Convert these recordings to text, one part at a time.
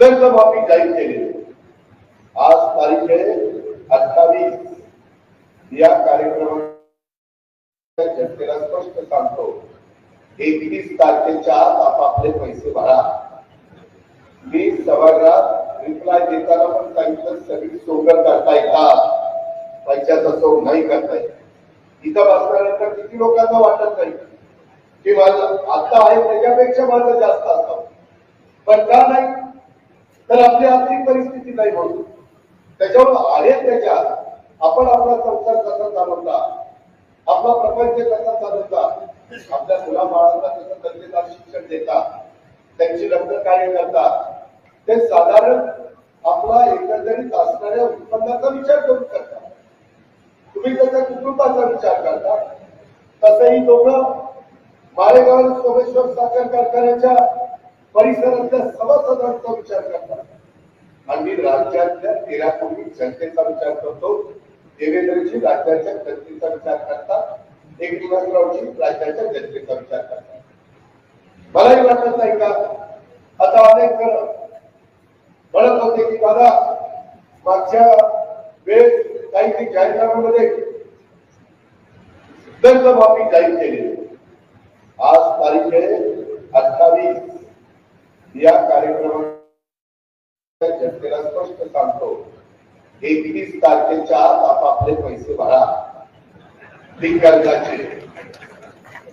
कर्जमाफी जाहीर केली आज तारीख आहे अठ्ठावीस. या कार्यक्रमात जनतेला स्पष्ट सांगतो एकवीस तारखेच्या आत आपापले पैसे भरा. मी सभागृहात रिप्लाय देताना पण सांगितलं सगळी सोंगर करता येतात. पैशाचा सोंग नाही करता येत. इथं बसल्यानंतर किती लोकांना वाटत नाही की माझं आता आहे त्याच्यापेक्षा माझं जास्त असावं पण का नाही? तर आपली आर्थिक परिस्थिती नाही म्हणून. त्याच्यावर आहे त्याच्यात. आपण आपला संसार कसा चालवता? आपला प्रपंच कसा चालवता? आपल्या मुला बाळांना कसं दर्जेदार शिक्षण देतात त्यांची लग्न कार्य करतात ते साधारण आपला एकंदरीत असणाऱ्या उत्पन्नाचा विचार करून करतात तुम्ही त्याच्या कुटुंबाचा विचार करता. तसंही दोघं माळेगाव सोमेश्वर साखर कारखान्याच्या परिसरातल्या सभासदांचा विचार करतात. आणि मी राज्यातल्या तेरा कोटी जनतेचा विचार करतो देवेंद्रजी राज्याच्या जनतेचा विचार करतात एक दिवसरावजी राज्याच्या जनतेचा विचार करतात. मलाही वाटत नाही का? आता अनेक म्हणत होते की दादा मागच्या वेळेस काही काही जाहीरनाम्यामध्ये कर्जमाफी जाहीर केली. आज तारीख आहे अठ्ठावीस. एकवीस तारखेच्या आत आपापले पैसे भरा. कर्जाचे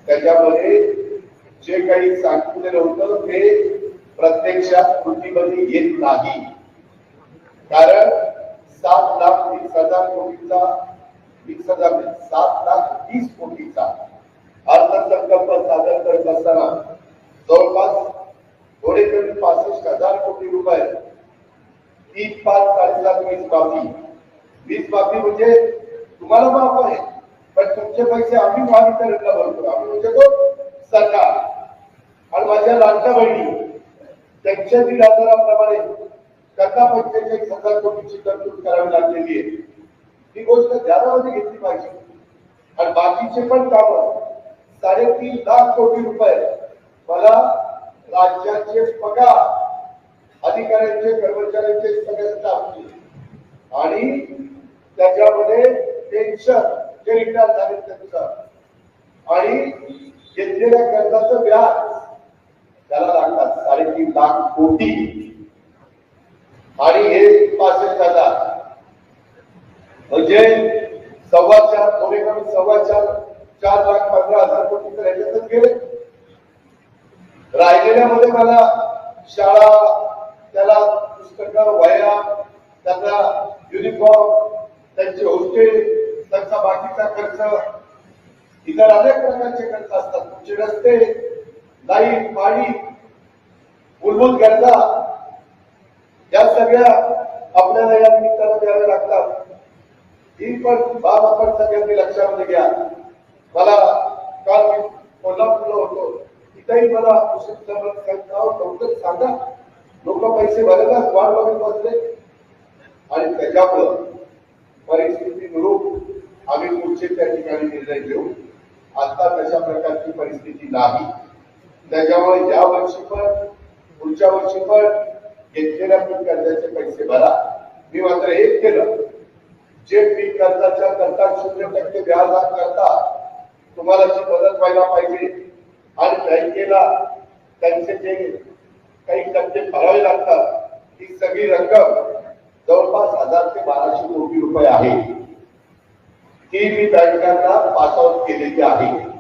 त्याच्यामध्ये जे काही सांगितलेलं होतं ते प्रत्यक्षात कृतीमध्ये येत नाही. कारण सात लाख वीस हज़ार कोटीचा, वीस हज़ार सात लाख कोटीचा अर्थसंकल्प सादर करत असताना जवळपास थोडे कमी पासष्ट हज़ार कोटी रुपये तीन पाच वीस माफी वीस माफी म्हणजे तुम्हाला माफ आहे पण तुमचे पैसे आम्ही महावितरणला भरतो. आम्ही म्हणजे तो सरकार. आणि माझ्या लाडक्या बहिणी त्यांच्या दीड हजाराप्रमाणे त्यांना पंचेचाळीस हजार कोटीची तरतूद करावी लागलेली आहे. ही गोष्ट ध्यानामध्ये घेतली पाहिजे. आणि बाकीचे पण काम साडेतीन लाख कोटी रुपये मला राज्याचे पगार अधिकाऱ्यांचे कर्मचाऱ्यांचे सगळ्या स्टाफचे आणि त्याच्यामध्ये टेन्शन जे रिटायर झाले त्यांचं आणि घेतलेल्या कर्जाचं व्याज त्याला लागतात साडेतीन लाख कोटी. आणि हे पासष्ट हजार. म्हणजे सव्वा चार थोडे कमी सव्वा चार चार लाख पंधरा हजार कोटी तर ह्याच्यातच गेले. राहिलेल्यामध्ये मला शाळा त्याला पुस्तकं वया त्यांना युनिफॉर्म त्यांचे हॉस्टेल त्यांचा बाकीचा खर्च इतर अनेक प्रकारचे खर्च असतात. तुमचे रस्ते लाइट पाणी मूलभूत गरजा या सगळ्या आपल्याला या निमित्तानं द्याव्या लागतात. ही पण बाब आपण सगळ्यांनी लक्षामध्ये घ्या. मला काल मी कोल्हापूरला होतो. तिथेही मला लवकर सांगा. लोक पैसे भरायला वाढ बघत बसले. आणि त्याच्यामुळं परिस्थितीनुरूप आम्ही पुढचे त्या ठिकाणी निर्णय घेऊ. आता तशा प्रकारची परिस्थिती नाही. त्याच्यामुळे या वर्षी पण पुढच्या वर्षी पण घेतलेल्या पीक कर्जाचे पैसे भरा. मी मात्र एक केलं. जे पीक कर्जाच्या करता शून्य टक्के व्याज करता तुम्हाला जी मदत व्हायला पाहिजे आणि बँकेला त्यांचे जे काही टक्के भरावे लागतात ही सगळी रक्कम जवळपास हजार ते बाराशे कोटी रुपये आहे. ती मी बँकांना पास आउट केलेली आहे.